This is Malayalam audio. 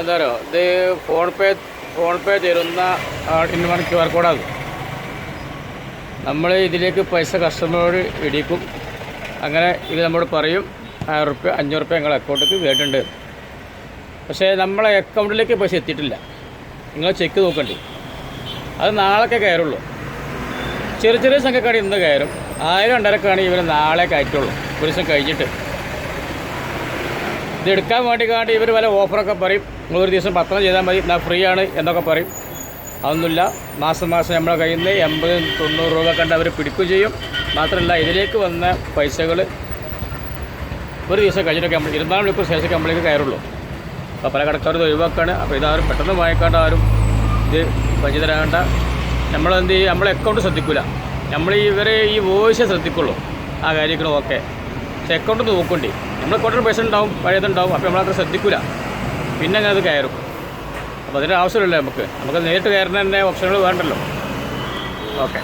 എന്താ പറയുക ഇത് ഫോൺ പേ ഫോൺ പേ തരുന്ന ആട്ടിന് ക്യു ആർ കോഡാണ് നമ്മൾ ഇതിലേക്ക് പൈസ കസ്റ്റമറോട് ഇടിക്കും. അങ്ങനെ ഇത് നമ്മോട് പറയും ആയിരം റുപ്യ അഞ്ഞൂറ് റുപ്യ ഞങ്ങളുടെ അക്കൗണ്ടിലേക്ക് വേണ്ടുണ്ട് പക്ഷേ നമ്മളെ അക്കൗണ്ടിലേക്ക് പൈസ എത്തിയിട്ടില്ല. നിങ്ങൾ ചെക്ക് നോക്കണ്ടേ. അത് നാളൊക്കെ കയറുള്ളൂ. ചെറിയ ചെറിയ സംഘക്കാണ് ഇന്ന് കയറും. ആയിരം രണ്ടരക്കാണ് ഇവർ നാളെ കയറ്റുള്ളൂ. ഒരു ദിവസം കഴിഞ്ഞിട്ട്. ഇത് എടുക്കാൻ വേണ്ടി കാണ്ടി ഇവർ വല്ല ഓഫറൊക്കെ പറയും. നിങ്ങൾ ഒരു ദിവസം പത്രം ചെയ്താൽ മതി. എന്നാൽ ഫ്രീ ആണ് എന്നൊക്കെ പറയും. അതൊന്നുമില്ല. മാസം മാസം നമ്മുടെ കയ്യിൽ നിന്ന് എൺപത് തൊണ്ണൂറ് രൂപ കണ്ട് അവർ പിടിക്കുകയും ചെയ്യും. മാത്രമല്ല ഇതിലേക്ക് വന്ന പൈസകൾ ഒരു ദിവസം കഴിഞ്ഞിട്ടൊക്കെ നമ്മൾ ഇരുപത്തിനാല് മണിക്കൂർ ശേഷം നമ്മളിലേക്ക് കയറുള്ളൂ. അപ്പോൾ പല കടക്കാരും ഒഴിവാക്കാണ്. അപ്പോൾ ഇതാരും പെട്ടെന്ന് വാങ്ങിക്കാണ്ട് ആരും ഇത് പഞ്ചിതരാകേണ്ട നമ്മളെന്ത് ചെയ്യും? നമ്മളെ അക്കൗണ്ട് ശ്രദ്ധിക്കില്ല നമ്മൾ ഇവരെ ഈ വോയിസ് ശ്രദ്ധിക്കുള്ളൂ. ആ കാര്യങ്ങളും ഓക്കെ പക്ഷെ അക്കൗണ്ട് നോക്കണ്ടേ നമ്മൾ അക്കൗണ്ടിൽ പൈസ ഉണ്ടാവും പഴയതുണ്ടാവും അപ്പോൾ നമ്മളത്ര ശ്രദ്ധിക്കില്ല പിന്നെ അങ്ങനെ അത് കയറും. അപ്പോൾ അതിന്റെ ആവശ്യമില്ല നമുക്ക്. നമുക്ക് നേരിട്ട് കയറുന്ന തന്നെ ഓപ്ഷനുകൾ വേണ്ടല്ലോ. ഓക്കെ